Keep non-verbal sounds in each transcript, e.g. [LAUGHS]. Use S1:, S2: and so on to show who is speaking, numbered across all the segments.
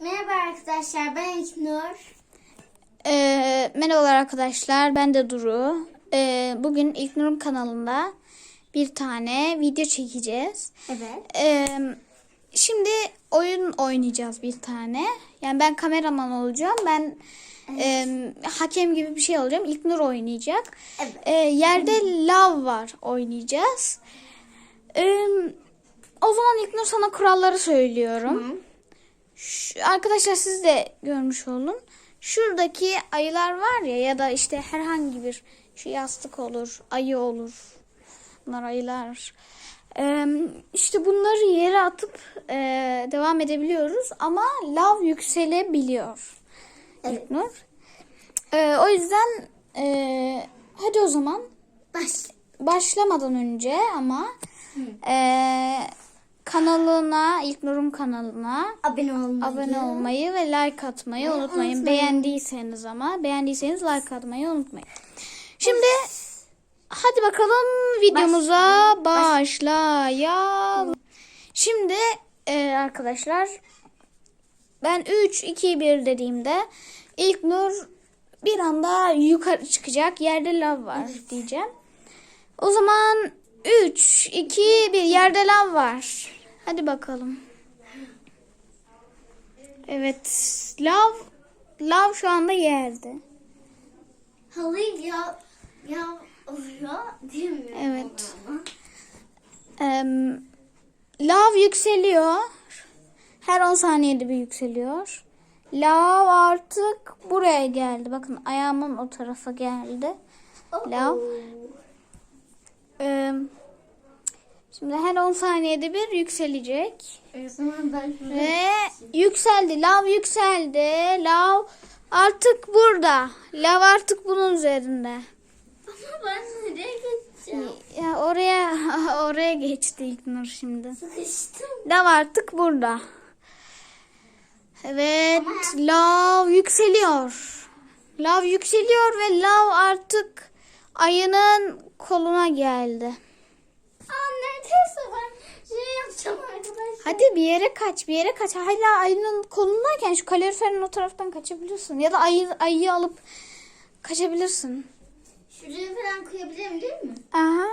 S1: Merhaba arkadaşlar ben İknur.
S2: Ee, merhabalar arkadaşlar ben de Duru. Ee, bugün İlknur'un kanalında bir tane video çekeceğiz.
S1: Evet.
S2: Ee, şimdi oyun oynayacağız bir tane. Yani ben kameraman olacağım. Ben e, hakem gibi bir şey olacağım. İlknur oynayacak.
S1: Evet.
S2: Ee, yerde lav var oynayacağız. Ee, o zaman İlknur sana kuralları söylüyorum. Şu- arkadaşlar siz de görmüş olun. Şuradaki ayılar var ya ya da işte herhangi bir şu yastık olur, ayı olur. Bunlar ayılar. Ee, işte bunları yere atıp e, devam edebiliyoruz ama lav yükselebiliyor.
S1: Evet.
S2: İlknur. Ee, o yüzden e, hadi o zaman
S1: Baş.
S2: başlamadan önce ama e, kanalına, İlknur'un kanalına
S1: Abone olmayı.
S2: abone olmayı ve like atmayı unutmayın.
S1: unutmayın.
S2: Beğendiyseniz ama beğendiyseniz like atmayı unutmayın. Şimdi hadi bakalım videomuza başlayalım. Şimdi e, arkadaşlar ben 3 2 1 dediğimde ilk nur bir anda yukarı çıkacak. Yerde lav var diyeceğim. O zaman 3 2 1 yerde lav var. Hadi bakalım. Evet. Lav lav şu anda yerde.
S1: Halıyı ya ya oluyor diyemiyorum.
S2: Evet.
S1: ama.
S2: Em, lav yükseliyor. Her 10 saniyede bir yükseliyor. Lav artık buraya geldi. Bakın ayağımın o tarafa geldi. Lav.
S1: Oo.
S2: Şimdi her 10 saniyede bir yükselecek.
S1: Şuraya-
S2: Ve yükseldi. Lav yükseldi. Lav artık burada. Lav artık bunun üzerinde.
S1: Ama ben nereye geçeceğim?
S2: Ya oraya [LAUGHS] oraya geçti İlknur şimdi.
S1: Sıkıştım.
S2: Lav artık burada. Evet, lav yükseliyor. Lav yükseliyor ve lav artık ayının koluna geldi.
S1: Ben şey yapacağım arkadaşlar.
S2: Hadi bir yere kaç, bir yere kaç. Hala ayının kolundayken şu kaloriferin o taraftan kaçabilirsin. Ya da ayı, ayıyı alıp kaçabilirsin.
S1: Şuraya falan koyabilirim değil mi?
S2: Aha.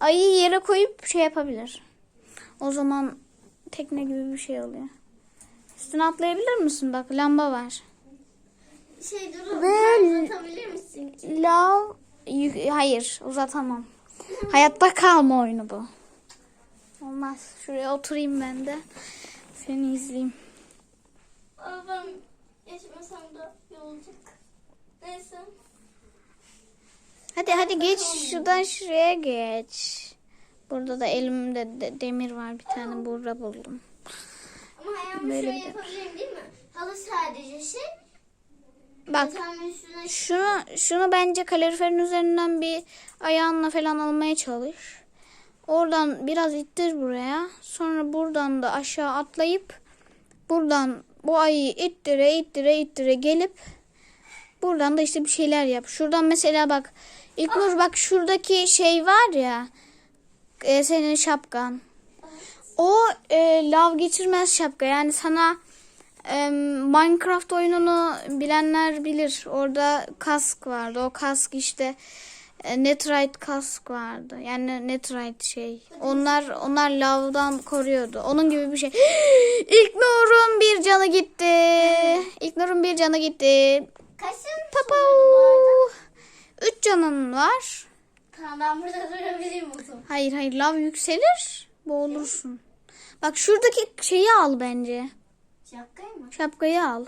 S2: Ayıyı yere koyup şey yapabilir. O zaman tekne gibi bir şey oluyor. Üstüne atlayabilir misin? Bak lamba var.
S1: Şey dur.
S2: Ve-
S1: Uzatabilir misin?
S2: Lav hayır uzatamam. Hayatta kalma oyunu bu. Olmaz. Şuraya oturayım ben de. Seni izleyeyim.
S1: Ben geçmesem de olacak. Neyse.
S2: Hadi hadi geç şuradan şuraya geç. Burada da elimde de- demir var bir tane burada buldum.
S1: Ama ayağımı
S2: Böyle
S1: şöyle yapabilirim değil mi? Halı sadece şey.
S2: Bak şunu şunu bence kaloriferin üzerinden bir ayağınla falan almaya çalış. Oradan biraz ittir buraya. Sonra buradan da aşağı atlayıp buradan bu ayıyı ittire ittire ittire gelip buradan da işte bir şeyler yap. Şuradan mesela bak İlknur bak şuradaki şey var ya e, senin şapkan. O e, lav geçirmez şapka. Yani sana Minecraft oyununu bilenler bilir. Orada kask vardı. O kask işte e, Netherite kask vardı. Yani Netherite şey. Onlar onlar lavdan koruyordu. Onun gibi bir şey. [GASPS] İlknur'un bir canı gitti. İlknur'un bir canı gitti.
S1: kaçın
S2: Papa. Üç canın var.
S1: Tamam ben burada durabilirim o zaman.
S2: Hayır hayır lav yükselir. Boğulursun. Bak şuradaki şeyi al bence.
S1: Şapkayı mı?
S2: Şapkayı al.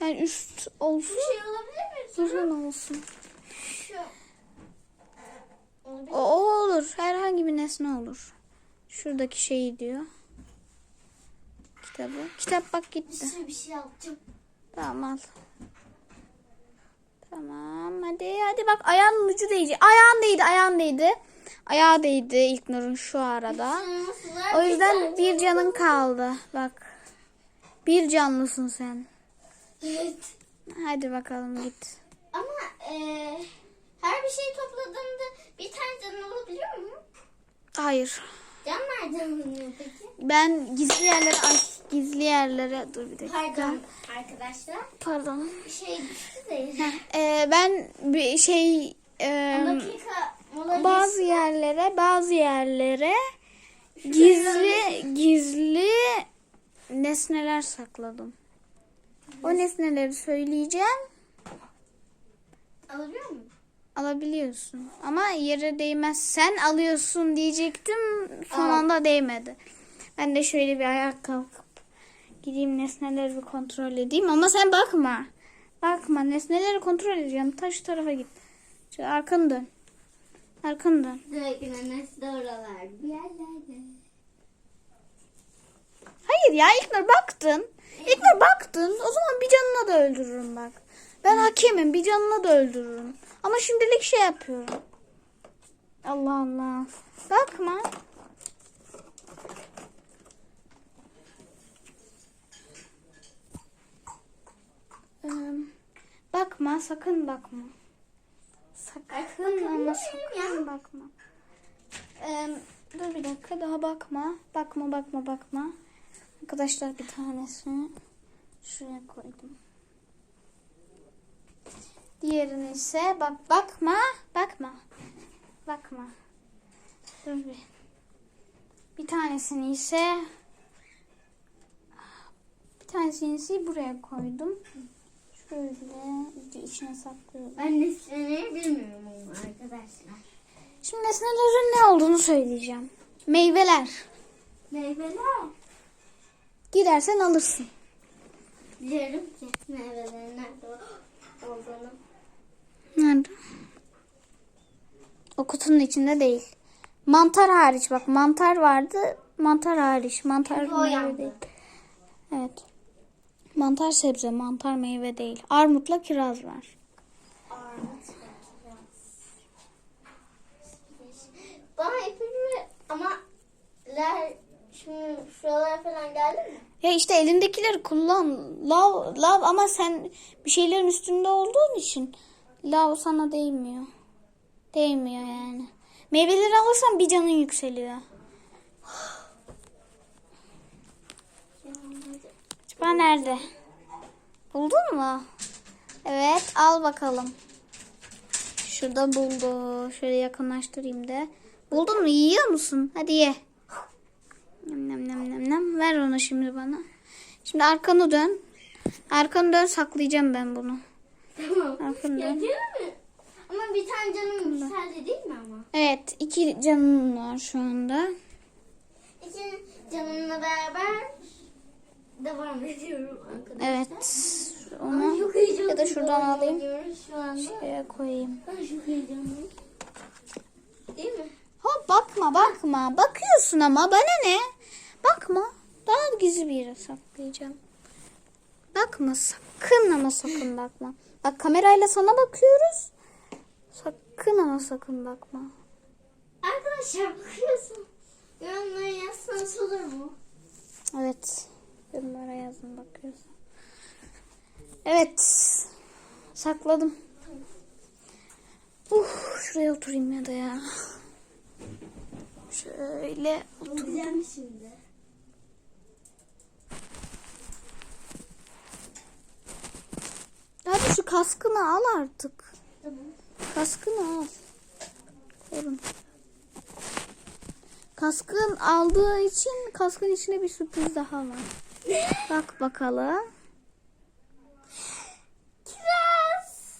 S2: Yani üst olsun.
S1: Bir şey olabilir mi?
S2: Uzun olsun.
S1: Şu.
S2: O, o olur. Herhangi bir nesne olur. Şuradaki şeyi diyor. Kitabı. Kitap bak
S1: Bir
S2: gitti.
S1: sürü bir şey yapacağım.
S2: Tamam al. Tamam hadi hadi bak ayağın ucu değdi. Ayağın değdi ayağın değdi. Ayağı değdi İlknur'un şu arada. O yüzden bir canın kaldı. Bak. Bir canlısın sen.
S1: Evet.
S2: Hadi bakalım git.
S1: Ama eee her bir şey topladığımda bir tane canı olabiliyor mu?
S2: Hayır.
S1: Can nerede alınıyor peki?
S2: Ben gizli yerlere ay gizli yerlere dur bir dakika.
S1: Pardon arkadaşlar.
S2: Pardon.
S1: Bir şey düştü de.
S2: Ee, ben bir şey e,
S1: dakika mola
S2: bazı yerlere bazı yerlere gizli gizli nesneler sakladım. O nesneleri söyleyeceğim.
S1: alabiliyor muyum?
S2: Alabiliyorsun. Ama yere değmezsen alıyorsun diyecektim. Son
S1: Al.
S2: anda değmedi. Ben de şöyle bir ayağa kalkıp gideyim nesneleri bir kontrol edeyim. Ama sen bakma. Bakma nesneleri kontrol edeceğim. Ta şu tarafa git. Şu arkanı dön. Arkanı dön.
S1: Direkt nasıl da oralar bir yerlerde.
S2: Hayır ya İlknur baktın. İlknur baktın. O zaman bir canına da öldürürüm bak. Ben hakemim. Bir canına da öldürürüm. Ama şimdilik şey yapıyorum. Allah Allah. Bakma. Ee, bakma. Sakın bakma. Sakın ama sakın bakma. Ee, dur bir dakika daha bakma. Bakma bakma bakma. Arkadaşlar bir tanesini şuraya koydum. Diğerini ise bak bakma bakma. Bakma. Dur bir. Bir tanesini ise bir tanesini ise buraya koydum. Şöyle iyice içine saklıyorum.
S1: Ben nesneleri bilmiyorum ama arkadaşlar.
S2: Şimdi nesnelerin ne olduğunu söyleyeceğim. Meyveler.
S1: Meyveler.
S2: Gidersen alırsın.
S1: Biliyorum ki meyvelerin nerede olduğunu.
S2: Nerede? O kutunun içinde değil. Mantar hariç bak mantar vardı. Mantar hariç. Mantar
S1: o
S2: meyve
S1: yandı.
S2: değil. Evet. Mantar sebze, mantar meyve değil. Armutla kiraz var.
S1: Armut ve kiraz. Bana ipucu ama ler şimdi şuralara falan geldi mi?
S2: Ya işte elindekileri kullan. Lav, lav ama sen bir şeylerin üstünde olduğun için lav sana değmiyor. Değmiyor yani. Meyveleri alırsan bir canın yükseliyor. Acaba nerede? Buldun mu? Evet al bakalım. Şurada buldu. Şöyle yakınlaştırayım da. Buldun mu? Yiyor musun? Hadi ye. Nem nem nem nem nem. Ver onu şimdi bana. Şimdi arkanı dön. Arkanı dön saklayacağım ben bunu.
S1: Tamam.
S2: Arkanı
S1: Ya
S2: dön.
S1: mi? Ama bir tane canım yükseldi değil mi ama?
S2: Evet iki canın var şu anda.
S1: İki canımla beraber devam ediyorum arkadaşlar.
S2: Evet. Onu
S1: çok heyecanlı
S2: ya da şuradan
S1: devam
S2: alayım.
S1: ediyoruz Şu anda.
S2: şuraya koyayım.
S1: Çok heyecanlıyım. Değil mi?
S2: Hop bakma bakma. Bakıyorsun ama bana ne? Bakma. Daha gizli bir yere saklayacağım. Bakma sakın ama sakın bakma. Bak kamerayla sana bakıyoruz. Sakın ama sakın bakma.
S1: Arkadaşlar bakıyorsun. Yorumlara yazsanız olur mu?
S2: Evet. Yorumlara yazın bakıyorsun. Evet. Sakladım. Uf, şuraya oturayım ya da ya. Şöyle otur.
S1: Bulacağım şimdi.
S2: Hadi şu kaskını al artık.
S1: Tamam.
S2: Kaskını al. Korun. Kaskın aldığı için kaskın içinde bir sürpriz daha var. Bak bakalım.
S1: Kiraz.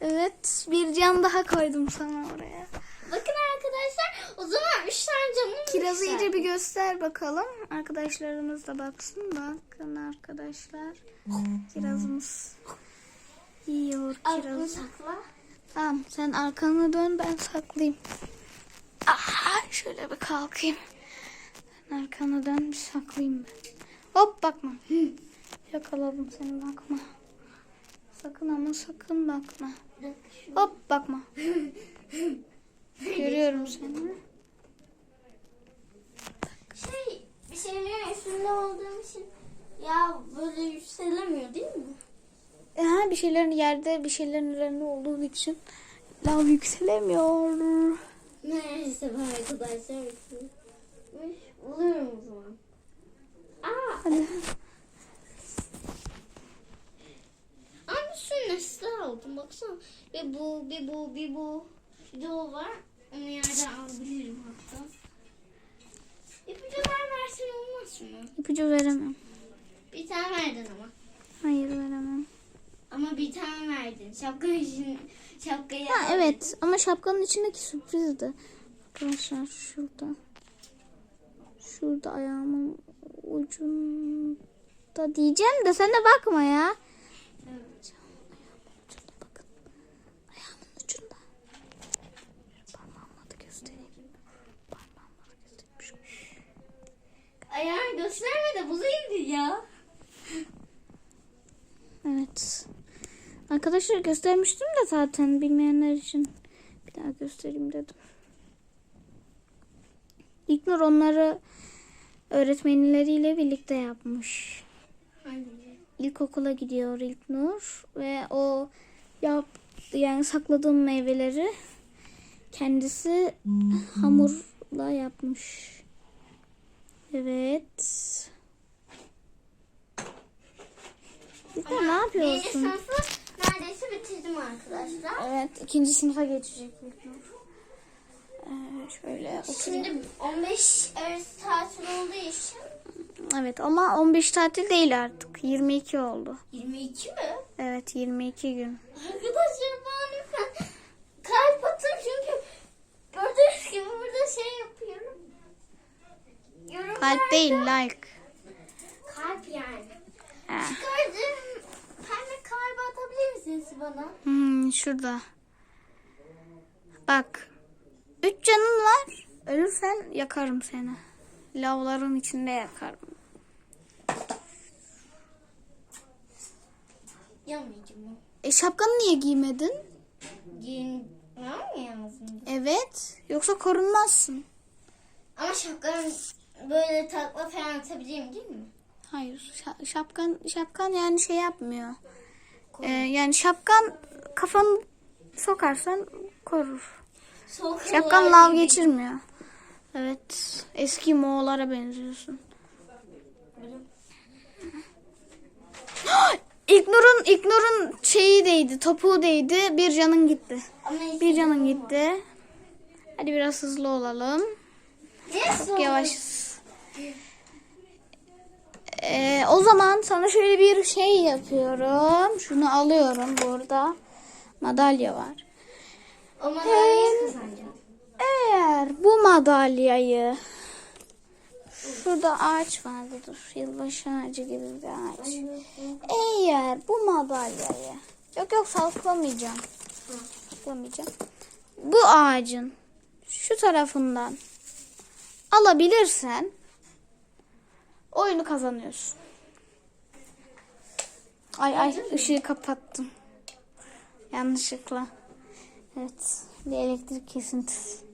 S2: Evet bir can daha koydum sana oraya.
S1: Bakın arkadaşlar o zaman üç tane canım
S2: Kirazı iyice bir göster bakalım. Arkadaşlarımız da baksın. Bakın arkadaşlar. Kirazımız yiyor
S1: bunu
S2: kirazı.
S1: sakla.
S2: Tamam sen arkanı dön ben saklayayım. Aha, şöyle bir kalkayım. Sen arkanı dön bir saklayayım ben. Hop bakma. Yakaladım seni bakma. Sakın ama sakın bakma. Hop bakma. Görüyorum seni.
S1: Şey bir şeylerin üstünde olduğum için ya böyle yükselemiyor değil mi?
S2: Ha, bir şeylerin yerde bir şeylerin üzerinde olduğu için lav yükselemiyor.
S1: Neyse arkadaşlar. Alıyorum o zaman.
S2: Hadi.
S1: Abi şu nesli aldım baksana. Bir bu, bir bu, bir bu. Bir de o var. Onu yerden alabilirim hatta. İpucular versin olmaz mı?
S2: İpucu veremem.
S1: Bir tane verdin ama.
S2: Hayır veremem.
S1: Ama bir tane verdin. Şapka için şapkayı
S2: Ha
S1: aldın.
S2: evet ama şapkanın içindeki sürprizdi. Arkadaşlar şurada. Şurada ayağımın ucunda diyeceğim de sen de bakma ya.
S1: Evet.
S2: Ayağımın ucunda. Parmağımla da göstereyim. Parmağımla da göstereyim.
S1: Ayağını gösterme de ya.
S2: Evet. Arkadaşlar göstermiştim de zaten bilmeyenler için. Bir daha göstereyim dedim. İlknur onları öğretmenleriyle birlikte yapmış.
S1: Hani
S2: İlkokula gidiyor İlknur ve o yap yani sakladığım meyveleri kendisi hamurla yapmış. Evet. İlknur ne
S1: Birinci
S2: yapıyorsun?
S1: sınıfı neredeyse bitirdim arkadaşlar.
S2: Evet, ikinci sınıfa geçecek İlknur. Ee, şöyle oturayım.
S1: Şimdi 15 arası tatil olduğu için
S2: Evet ama 15 tatil değil artık. 22 oldu.
S1: 22 mi?
S2: Evet, 22 gün.
S1: Arkadaşlar bana lütfen kalp atın çünkü gördüğünüz gibi burada şey yapıyorum. Yorumlarda-
S2: Kalp değil, like.
S1: Kalp yani.
S2: Ha.
S1: Gördüm. Pembe kalbi atabilir misiniz bana?
S2: Hmm, şurada. Bak. Üç canın var. Ölürsen yakarım seni. Lavların içinde yakarım.
S1: Yamayacağım.
S2: E şapkanı niye giymedin?
S1: Giyin var mı yazın?
S2: Evet. Yoksa korunmazsın.
S1: Ama şapkanın böyle takla falan atabilirim değil mi?
S2: Hayır. şa- şapkan şapkan yani şey yapmıyor. Ee, yani şapkan kafanı sokarsan korur. Şapkan lav geçirmiyor. Evet. Eski Moğollara benziyorsun. [GASPS] İlknur'un İlknur'un şeyi değdi, topuğu değdi. Bir canın gitti. Bir canın gitti. Hadi biraz hızlı olalım. Çok yavaşız. Ee, o zaman sana şöyle bir şey yapıyorum. Şunu alıyorum burada. Madalya var.
S1: O madalyayı kazanacağım.
S2: Eğer bu madalyayı şurada ağaç vardı dur. Yılbaşı ağacı gibi bir ağaç. Eğer bu madalyayı yok yok saklamayacağım. Saklamayacağım. Bu ağacın şu tarafından alabilirsen oyunu kazanıyorsun. Ay ay ışığı kapattım. Yanlışlıkla. Evet. Bir elektrik kesintisi.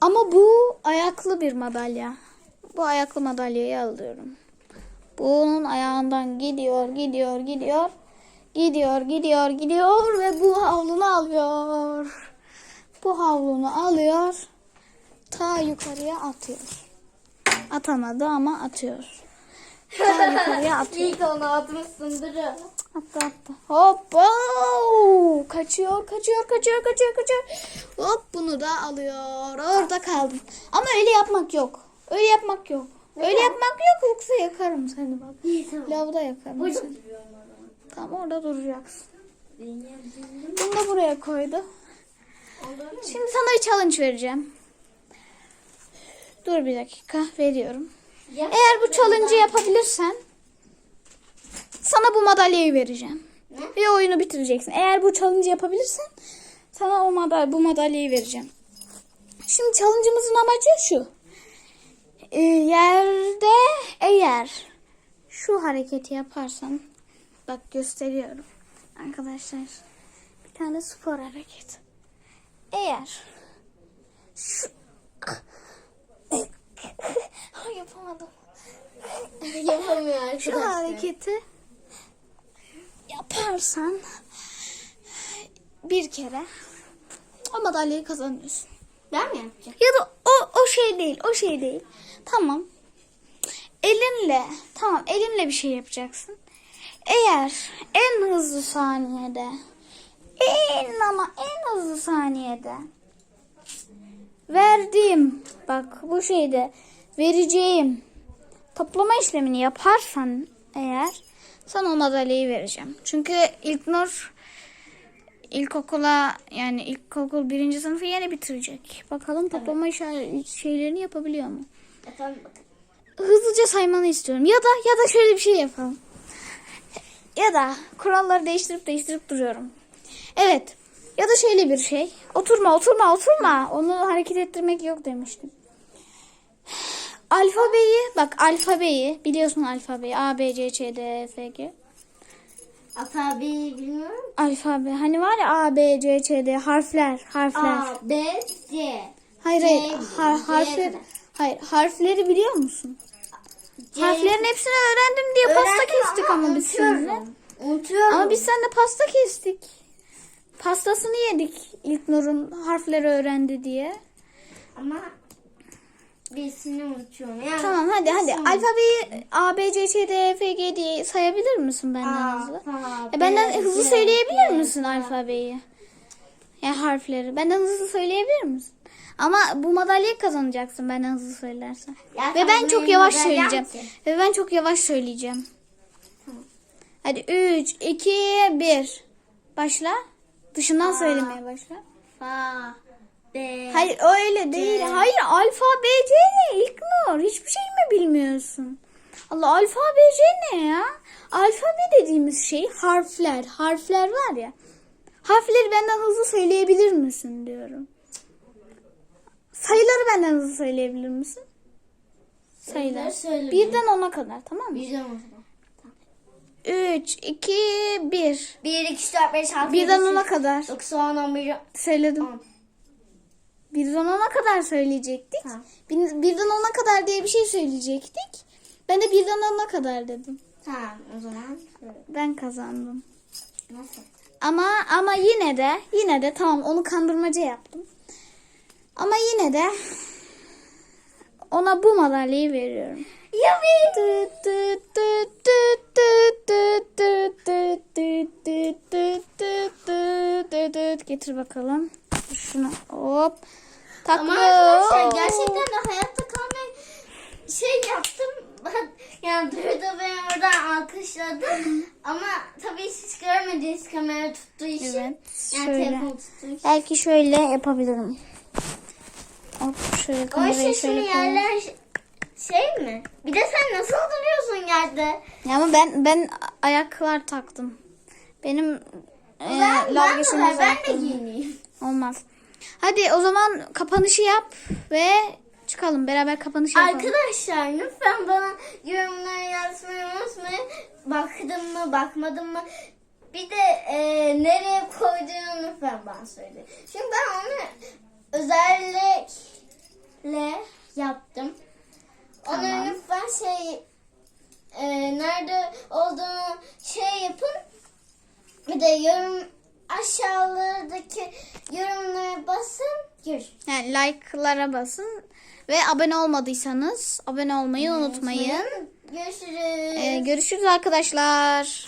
S2: Ama bu ayaklı bir madalya. Bu ayaklı madalyayı alıyorum. Bunun ayağından gidiyor, gidiyor, gidiyor. Gidiyor, gidiyor, gidiyor ve bu havlunu alıyor. Bu havlunu alıyor. Ta yukarıya atıyor. Atamadı ama atıyor. Ta yukarıya [LAUGHS] atıyor.
S1: İlk onu atmışsındır.
S2: Attı attı. Hop. Kaçıyor kaçıyor kaçıyor kaçıyor kaçıyor. Hop bunu da alıyor. Orada kaldım. Ama öyle yapmak yok. Öyle yapmak yok. Öyle yapmak yok yoksa yakarım seni bak.
S1: İyi tamam.
S2: Lavda yakarım
S1: Burada
S2: seni. Tamam orada duracaksın. Bunu da buraya koydu. Şimdi sana bir challenge vereceğim. Dur bir dakika veriyorum. Eğer bu challenge'ı yapabilirsen sana bu madalyayı vereceğim.
S1: Ne?
S2: Ve oyunu bitireceksin. Eğer bu challenge yapabilirsen sana o madalya, bu madalyayı vereceğim. Şimdi challenge'ımızın amacı şu. Ee, yerde eğer şu hareketi yaparsan bak gösteriyorum arkadaşlar. Bir tane spor hareketi. Eğer şu [LAUGHS] yapamadım.
S1: Yapamıyor
S2: Şu
S1: arkadaşlar.
S2: hareketi yaparsan bir kere o madalyayı kazanıyorsun.
S1: Ben mi yapacağım?
S2: Ya da o, o şey değil. O şey değil. Tamam. Elinle. Tamam elinle bir şey yapacaksın. Eğer en hızlı saniyede en ama en hızlı saniyede verdiğim bak bu şeyde vereceğim toplama işlemini yaparsan eğer sana o madalyayı vereceğim. Çünkü İlknur ilkokula yani ilkokul birinci sınıfı yeni bitirecek. Bakalım toplama işe- şeylerini yapabiliyor mu?
S1: Efendim bakın.
S2: Hızlıca saymanı istiyorum. Ya da ya da şöyle bir şey yapalım. Ya da kuralları değiştirip değiştirip duruyorum. Evet. Ya da şöyle bir şey. Oturma, oturma, oturma. Onu hareket ettirmek yok demiştim. Alfabeyi, bak alfabeyi biliyorsun alfabeyi. A, B, C, Ç, D, E, F, G.
S1: Alfabeyi bilmiyorum.
S2: Alfabe. Hani var ya A, B, C, Ç, D harfler, harfler.
S1: A, B, C.
S2: hayır,
S1: C,
S2: hayır. Har-
S1: C
S2: harfler.
S1: kadar.
S2: Hayır, harfleri biliyor musun?
S1: C.
S2: Harflerin hepsini öğrendim diye pasta
S1: Öğrendim
S2: kestik ama biz seninle.
S1: Unutuyorum.
S2: Ama biz seninle pasta kestik. Pastasını yedik İlknur'un harfleri öğrendi diye.
S1: Ama birisini unutuyorum. Yani
S2: Tamam hadi hadi.
S1: Tamam.
S2: Alfabeyi A, B, C, Ç, D, E, F, G diye sayabilir misin benden hızlı?
S1: A,
S2: E, benden
S1: B,
S2: hızlı
S1: C,
S2: söyleyebilir
S1: D,
S2: misin alfabeyi? Ya harfleri. Benden hızlı söyleyebilir misin? Ama bu madalyayı kazanacaksın benden hızlı söylersen.
S1: Ya
S2: Ve ben çok
S1: benim
S2: yavaş
S1: madalyam
S2: söyleyeceğim.
S1: ki.
S2: Ve ben çok yavaş söyleyeceğim. Hadi 3, 2, 1. Başla. Dışından söylemeye başla.
S1: Fa, B.
S2: Hayır öyle değil. Hayır alfa B C ne İlknur? Hiçbir şey mi bilmiyorsun? Allah alfa B C ne ya? Alfabe dediğimiz şey harfler. Harfler var ya. Harfleri benden hızlı söyleyebilir misin diyorum. Sayıları benden hızlı söyleyebilir misin? Sayılar.
S1: Söyle.
S2: Birden ona kadar tamam mı?
S1: Birden o zaman.
S2: 3, 2, 1.
S1: 1, 2, 3, 4, 5, 6,
S2: Birden ona kadar.
S1: 9, 10, 11,
S2: Söyledim.
S1: 10.
S2: Birden ona kadar söyleyecektik.
S1: Tamam.
S2: Bir, birden ona kadar diye bir şey söyleyecektik. Ben de birden ona kadar dedim.
S1: Tamam o zaman.
S2: Ben kazandım.
S1: Nasıl?
S2: Ama ama yine de yine de tamam onu kandırmaca yaptım. Ama yine de ona bu madalyayı veriyorum. Yubi. Getir bakalım. Şunu hop. Takma.
S1: Ama arkadaşlar gerçekten de hayatta kalmayı şey yaptım. [LAUGHS] Yani Duydu beni oradan alkışladı. Ama tabii siz görmediniz kamera tuttuğu için.
S2: Evet,
S1: Yani
S2: şöyle.
S1: telefon tuttuğu için.
S2: Belki şöyle yapabilirim. Hop şöyle kamerayı
S1: işte
S2: şöyle koyayım.
S1: yerler şey mi? Bir de sen nasıl duruyorsun yerde?
S2: Ya ama ben ben ayaklar taktım. Benim e,
S1: ben, ben, ben de giyineyim.
S2: Olmaz. Hadi o zaman kapanışı yap ve çıkalım. Beraber kapanış yapalım.
S1: Arkadaşlar lütfen bana yorumlara yazmayı unutmayın. Baktım mı bakmadım mı? Bir de e, nereye koyduğunu lütfen bana söyle. Çünkü ben onu özellikle yaptım. Onu
S2: Tamam.
S1: lütfen şey e, nerede olduğunu şey yapın. Bir de yorum aşağılardaki yorumlara basın. Görüşürüz.
S2: Yani like'lara basın ve abone olmadıysanız abone olmayı unutmayın.
S1: Görüşürüz.
S2: Ee, görüşürüz arkadaşlar.